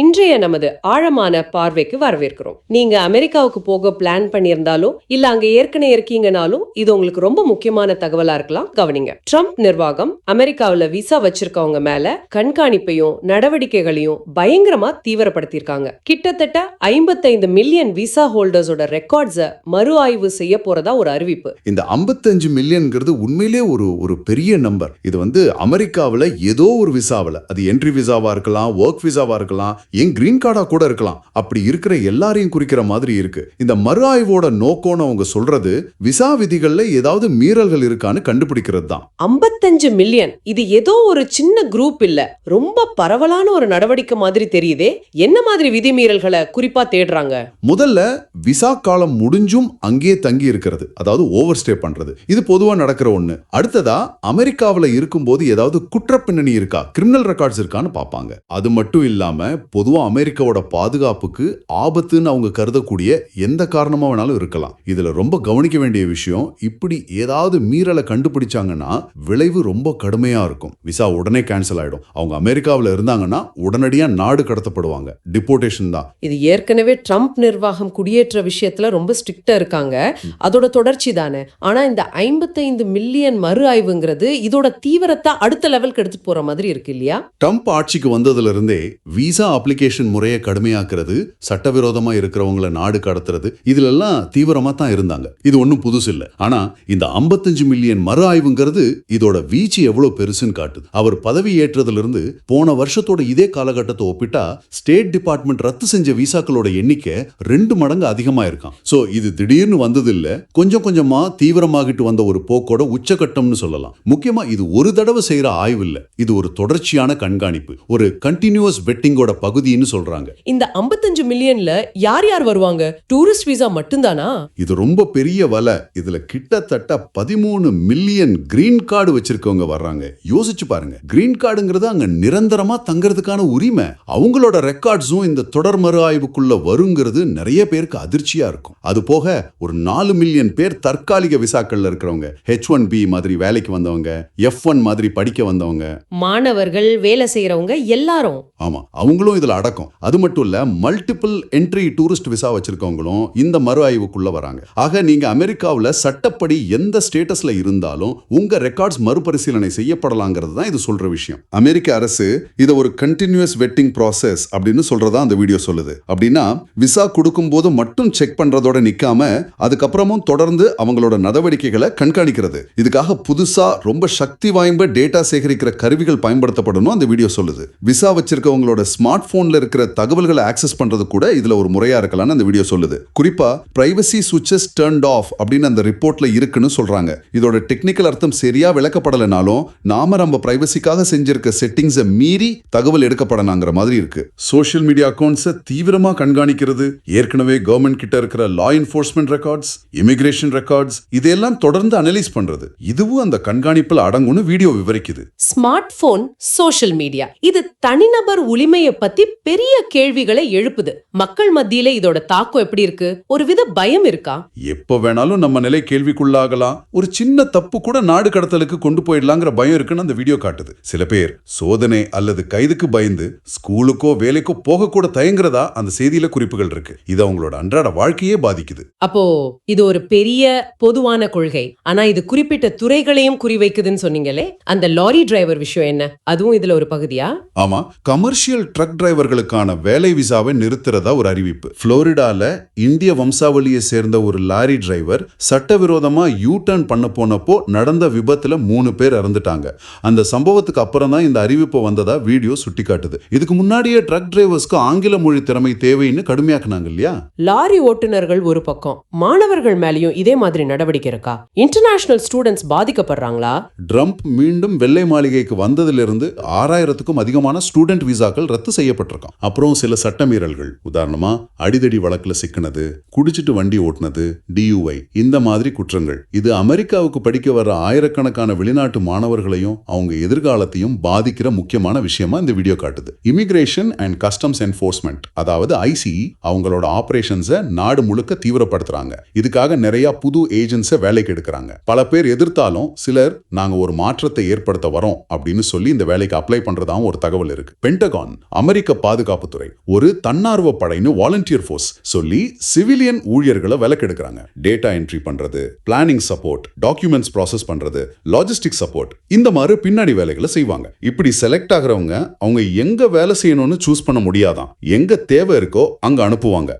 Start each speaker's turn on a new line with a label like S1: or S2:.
S1: இன்றைய நமது ஆழமான பார்வைக்கு வரவேற்கிறோம். நீங்க அமெரிக்காவுக்கு போக பிளான் பண்ணியிருந்தாலும் இல்ல அங்க ஏற்கனவே இருக்கீங்கனாலும் இது உங்களுக்கு ரொம்ப முக்கியமான தகவலா இருக்கலாம். கவனிங்க. ட்ரம்ப் நிர்வாகம் அமெரிக்காவில் விசா வச்சிருக்கவங்க மேல கண்காணிப்பையும் நடவடிக்கைகளையும் பயங்கரமா தீவிரப்படுத்தியிருக்காங்க. கிட்டத்தட்ட ஐம்பத்தைந்து மில்லியன் விசா ஹோல்டர்ஸோட ரெக்கார்ட்ஸ மறு ஆய்வு செய்ய போறதா ஒரு அறிவிப்பு.
S2: இந்த 55 மில்லியன்ங்கிறது உண்மையிலே ஒரு ஒரு பெரிய நம்பர் இது வந்து அமெரிக்காவில் ஏதோ ஒரு விசாவில் அது என்ட்ரி விசாவா இருக்கலாம் ஒர்க் விசாவா இருக்கலாம் ஏன் கிரீன் கார்டா கூட இருக்கலாம். அப்படி இருக்கிற எல்லாரையும் குறிக்கிற மாதிரி இருக்கு. இந்த மறு ஆய்வோட நோக்கம்னு அவங்க சொல்றது விசா விதிகள்ல ஏதாவது மீறல்கள் இருக்கான்னு கண்டுபிடிக்கிறது தான்.
S1: ஐம்பத்தஞ்சு மில்லியன் இது ஏதோ ஒரு சின்ன குரூப் இல்ல. ரொம்ப பரவலான ஒரு நடவடிக்கை மாதிரி தெரியுதே. என்ன மாதிரி விதிமீறல்களை குறிப்பா தேடுறாங்க?
S2: முதல்ல விசா காலம் முடிஞ்சும் அங்கேயே தங்கி இருக்கிறது. அதாவது ஓவர் ஸ்டே பண்றது. இது பொதுவா நடக்கிற ஒண்ணு. அடுத்ததா அமெரிக்காவில் இருக்கும்போது ஏதாவது குற்றப்பின்னணி இருக்கா? கிரிமினல் ரெக்கார்ட்ஸ் இருக்கான்னு பார்ப்பாங்க. அது மட்டும் இல்லாம பொதுவா அமெரிக்காவோட பாதுகாப்புக்கு ஆபத்துன்னு அவங்க கருதக்கூடிய எந்த காரணமா வேணாலும் இருக்கலாம். இதுல ரொம்ப கவனிக்க வேண்டிய விஷயம் இப்படி ஏதாவது மீறலை கண்டுபிடிச்சாங்கன்னா விளைவு ரொம்ப கடுமையா இருக்கும். விசா உடனே கேன்சல் ஆயிடும். அவங்க அமெரிக்காவில் இருந்தாங்கன்னா உடனடியா நாடு கடத்தப்படுவாங்க. டிபோர்டேஷன் தான்.
S1: இது ஏற்கனவே ட்ரம்ப் நிர்வாகம் குடியேற்ற விஷயத்துல ரொம்ப ஸ்ட்ரிக்டா இருக்காங்க. அதோட தொடர்ச்சி தானே. ஆனா இந்த ஐம்பத்தைந்து மில்லியன் மறு ஆய்வுங்கிறது இதோட தீவிரத்தை அடுத்த லெவலுக்கு எடுத்துட்டு போற மாதிரி இருக்கு இல்லையா?
S2: ட்ரம்ப் ஆட்சிக்கு வந்ததுல இருந்தே விசா அப்ளிகேஷன் முறையை கடுமையாக்குறது சட்டவிரோதமா இருக்கிறவங்கள நாடு கடத்துறது இதுல எல்லாம் தீவிரமா தான் இருந்தாங்க. இது ஒன்றும் புதுசு இல்ல. ஆனா இந்த 55 மில்லியன் மறு ஆய்வுங்கிறது இதோட வீச்சு எவ்வளவு பெருசுன்னு காட்டுது. அவர் பதவி ஏற்றதுல இருந்து போன வருஷத்தோட இதே காலகட்டத்தை ஒப்பிட்டா ஸ்டேட் டிபார்ட்மெண்ட் ரத்து செஞ்ச விசாக்களோட எண்ணிக்கை ரெண்டு மடங்கு அதிகமா இருக்கான் சோ இது திடீர்னு வந்தது இல்ல. கொஞ்சம் கொஞ்சமா தீவிரமாகிட்டு வந்த ஒரு போக்கோட உச்சகட்டம்னு சொல்லலாம். முக்கியமா இது ஒரு தடவை செய்யற ஆய்வு இல்ல. இது ஒரு தொடர்ச்சியான கண்காணிப்பு. ஒரு கண்டினியூஸ் வெட்டிங்கோட பகுதின்னு சொல்றாங்க.
S1: இந்த 55 மில்லியன்ல யார் யார் வருவாங்க? டூரிஸ்ட் விசா மட்டும்தானா?
S2: இது ரொம்ப பெரிய வலை. இதுல கிட்டத்தட்ட பதிமூணு மில்லியன் கிரீன் கார்டு வச்சிருக்கவங்க வர்றாங்க. யோசிச்சு பாருங்க. கிரீன் கார்டுங்கிறது அங்க நிரந்தரமா தங்கறதுக்கான உரிமை. அவங்களோட ரெக்கார்ட்ஸும் இந்த தொடர் மறு ஆய்வுக்குள்ள வருங்கிறது நிறைய பேருக்கு அதிர்ச்சியா இருக்கும். அது போக ஒரு நாலு மில்லியன் பேர் தற்காலிக விசாக்கள்ல இருக்கிறவங்க. ஹெச் ஒன் பி மாதிரி வேலைக்கு வந்தவங்க எஃப் ஒன் மாதிரி படிக்க வந்தவங்க.
S1: மாணவர்கள் வேலை செய்யறவங்க எல்லாரும்.
S2: ஆமா. அவங்களும் இதுல அடக்கம். அது மட்டும் இல்லை மல்டிபிள் என்ட்ரி டூரிஸ்ட் விசா வச்சிருக்கவங்களும் இந்த மறு ஆய்வுக்குள்ள வராங்க. ஆக நீங்க அமெரிக்காவில் சட்டப்படி எந்த ஸ்டேட்டஸ்ல இருந்தாலும் உங்க ரெக்கார்ட்ஸ் மறுபரிசீலனை செய்யப்படலாங்கிறது தான் இது சொல்ற விஷயம். அமெரிக்க அரசு இதை ஒரு கண்டினியூஸ் வெட்டிங் ப்ராசஸ் அப்படின்னு சொல்றதா அந்த வீடியோ சொல்லுது. அப்படின்னா விசா கொடுக்கும் போது மட்டும் செக் பண்றதோட நிக்காம அதுக்கப்புறமும் தொடர்ந்து அவங்களோட நடவடிக்கைகளை கண்காணிக்கிறது. இதுக்காக புதுசா ரொம்ப சக்தி வாய்ந்த டேட்டா சேகரிக்கிற கருவிகள் பயன்படுத்தப்படணும் அந்த வீடியோ சொல்லுது. விசா வச்சிருக்கவங்களோட ஸ்மார்ட் போன்ல இருக்கிற தகவல்களை ஆக்சஸ் பண்றது கூட இதுல ஒரு முறையா இருக்கலாம்னு அந்த வீடியோ சொல்லுது. குறிப்பா பிரைவசி சுவிச்சஸ் டர்ன்ட் ஆஃப் அப்படின்னு அந்த ரிப்போர்ட்ல இருக்குன்னு சொல்றாங்க. இதோட டெக்னிக்கல் அர்த்தம் சரியா விளக்கப்படலைனாலும் நாம நம்ம பிரைவசிக்காக செஞ்சிருக்க செட்டிங்ஸை மீறி தகவல் எடுக்கப்படலாங்கிற மாதிரி இருக்கு. சோஷியல் மீடியா அக்கௌண்ட்ஸை தீவிரமா கண்காணிக்கிறது ஏற்கனவே கவர்மெண்ட் கிட்ட இருக்கிற law enforcement records immigration records இதையெல்லாம் தொடர்ந்து அனலைஸ் பண்றது. இதுவும் அந்த கண்காணிப்புல அடங்கும்னு வீடியோ விவரிக்குது.
S1: ஸ்மார்ட் போன் சோஷியல் மீடியா இது தனிநபர் உரிமையை பத்தி பெரிய கேள்விகளை எழுப்புது. மக்கள் மத்தியில இதோட தாக்கம் எப்படி இருக்கு? ஒரு வித பயம் இருக்கா?
S2: எப்போ வேணாலும் நம்ம நிலை கேள்விக்குள்ளாகலாம். ஒரு சின்ன தப்பு கூட நாடு கடத்தலுக்கு கொண்டு போயிடலாங்கிற பயம் இருக்குன்னு அந்த வீடியோ காட்டுது. சில பேர் சோதனை அல்லது கைதுக்கு பயந்து ஸ்கூலுக்கோ வேலைக்கோ போக கூட தயங்குறதா அந்த செய்தியில குறிப்புகள் இருக்கு. இது அவங்களோட அன்றாட வாழ்க்கையே பாதிக்குது.
S1: அப்போ இது ஒரு பெரிய பொதுவான கொள்கை. ஆனா இது குறிப்பிட்ட துறைகளையும் குறிவைக்குதுன்னு சொன்னீங்களே அந்த லாரி டிரைவர் விஷயம் என்ன? அதுவும் இதுல ஒரு பகுதியா?
S2: ஆமா கமர்ஷியல் ட்ரக் டிரைவர்களுக்கான வேலை விசாவை நிறுத்துறதா ஒரு அறிவிப்பு. புளோரிடால இந்திய வம்சாவளியை சேர்ந்த ஒரு லாரி டிரைவர் சட்டவிரோதமா யூ டர்ன் பண்ண போனப்போ நடந்த விபத்துல மூணு பேர் இறந்துட்டாங்க. அந்த சம்பவத்துக்கு அப்புறம் தான் இந்த அறிவிப்பு வந்ததா வீடியோ சுட்டிக்காட்டுது. இதுக்கு முன்னாடியே ட்ரக் டிரைவர்ஸ்க்கு ஆங்கில மொழி திறமை தேவைன்னு கடுமையாக்குனாங்க இல்லையா?
S1: லாரி ஓட்டுநர்கள் ஒரு பக்கம் மாணவர்கள் மேலயும் இதே மாதிரி நடவடிக்கை இருக்கா? International students பாதிக்கப்படுறாங்களா?
S2: ட்ரம்ப் மீண்டும் வெள்ளை மாளிகைக்கு வந்ததிலிருந்து ஆறாயிரத்துக்கும் அதிகமான ஸ்டூடெண்ட் விசாக்கள் ரத்து செய்யப்பட்டிருக்கான் அப்புறம் சில சட்டமீறல்கள். உதாரணமா அடிதடி வழக்குல சிக்கினது குடிச்சிட்டு வண்டி ஓட்டுனது டியூஐ இந்த மாதிரி குற்றங்கள். இது அமெரிக்காவுக்கு படிக்க வர்ற ஆயிரக்கணக்கான வெளிநாட்டு மாணவர்களையும் அவங்க எதிர்காலத்தையும் பாதிக்கிற முக்கியமான விஷயமா இந்த வீடியோ காட்டுது. இமிகிரேஷன் அண்ட் கஸ்டம்ஸ் என்போர்ஸ்மெண்ட் அதாவது ஐசிஇ அவங்களோட ஆபரேஷன்ஸை நாடு முழுக்க தீவிரப்படுத்துறாங்க. இதுக்காக நிறைய புது ஏஜென்ட்ஸை வேலைக்கு எடுக்கிறாங்க. பல பேர் எதிர்த்தாலும் சிலர் நாங்க ஒரு மாற்றத்தை ஏற்படுத்த வரோம் அப்படின்னு சொல்லி இந்த வேலைக்கு அப்ளை பண்றதாவும் ஒரு தகவல் இருக்கு. பென்டகான் அமெரிக்க அமெரிக்க பாதுகாப்புத்துறை ஒரு தன்னார்வ படைன்னு வாலண்டியர் ஃபோர்ஸ் சொல்லி சிவிலியன் ஊழியர்களை விலக்கெடுக்கிறாங்க. டேட்டா என்ட்ரி பண்றது பிளானிங் சப்போர்ட் டாக்குமெண்ட்ஸ் ப்ராசஸ் பண்றது லாஜிஸ்டிக் சப்போர்ட் இந்த மாதிரி பின்னாடி வேலைகளை செய்வாங்க. இப்படி செலக்ட் ஆகுறவங்க அவங்க எங்க வேலை செய்யணும்னு சூஸ் பண்ண முடியாதான் எங்க தேவை இருக்கோ அங்க அனுப்புவாங்க.